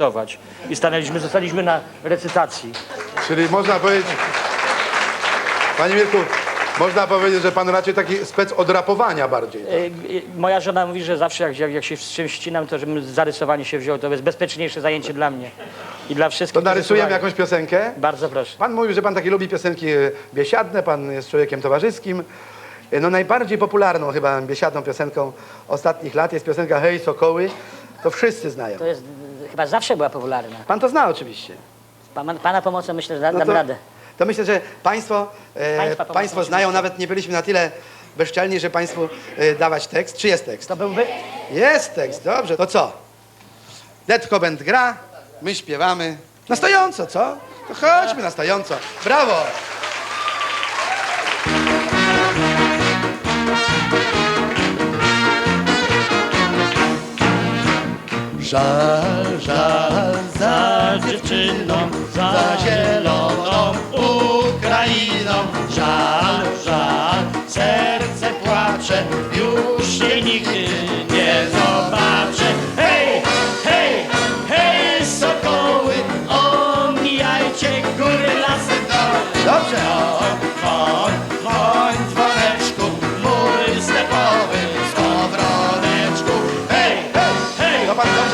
recytować. I stanęliśmy, zostaliśmy na recytacji. Czyli można powiedzieć... Panie Mirku, można powiedzieć, że pan raczej taki spec od rapowania bardziej. E, e, Moja żona mówi, że zawsze jak, jak, jak się z czymś ścinam, to żebym za rysowanie się wziął. To jest bezpieczniejsze zajęcie dla mnie i dla wszystkich. To którzy narysujemy słuchają. jakąś piosenkę? Bardzo proszę. Pan mówił, że pan taki lubi piosenki e, biesiadne, pan jest człowiekiem towarzyskim. E, No najbardziej popularną chyba biesiadną piosenką ostatnich lat jest piosenka Hej Sokoły. To wszyscy znają. To jest, chyba zawsze była popularna. Pan to zna oczywiście. Pana, pana pomocą myślę, że da, No dam to, radę. to myślę, że państwo, e, Państwa pomocą państwo znają, nawet nie byliśmy na tyle bezczelni, że państwu e, dawać tekst. Czy jest tekst? To byłby... Jest tekst, dobrze. To co? Detko Band gra, my śpiewamy. Na stojąco, co? To chodźmy na stojąco. Brawo! Żal, żal za dziewczyną, za zieloną Ukrainą. Żal,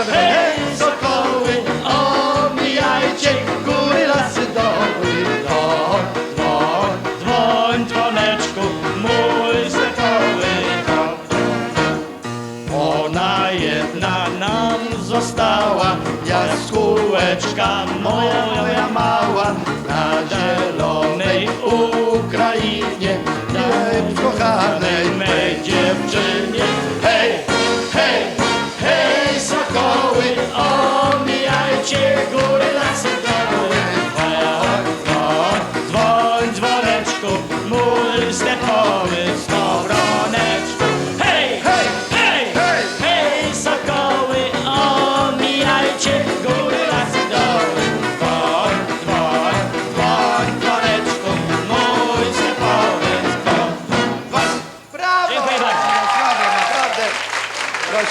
wychodzi. hej, sokoły, omijajcie góry, lasy, doły. Woń, woń, dzwoń, dzwoneczku, mój stepowy. Ona jedna nam została, jaskółeczka moja mała, na zielonej Ukrainie, tej kochanej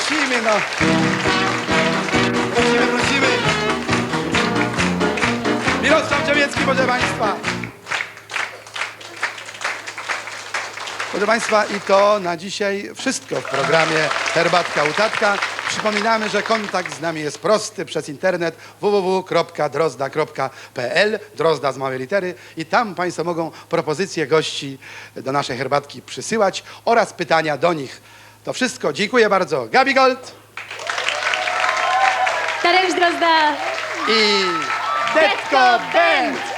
Prosimy, no. Prosimy, prosimy. Mirosław Dziewiecki, proszę Państwa. Proszę Państwa, i to na dzisiaj wszystko w programie Herbatka u Tatka. Przypominamy, że kontakt z nami jest prosty przez internet www.drozda.pl Drozda z małej litery i tam Państwo mogą propozycje gości do naszej herbatki przysyłać oraz pytania do nich. To wszystko. Dziękuję bardzo. Gabi Gold Tadeusz Drozda! i Detko Band.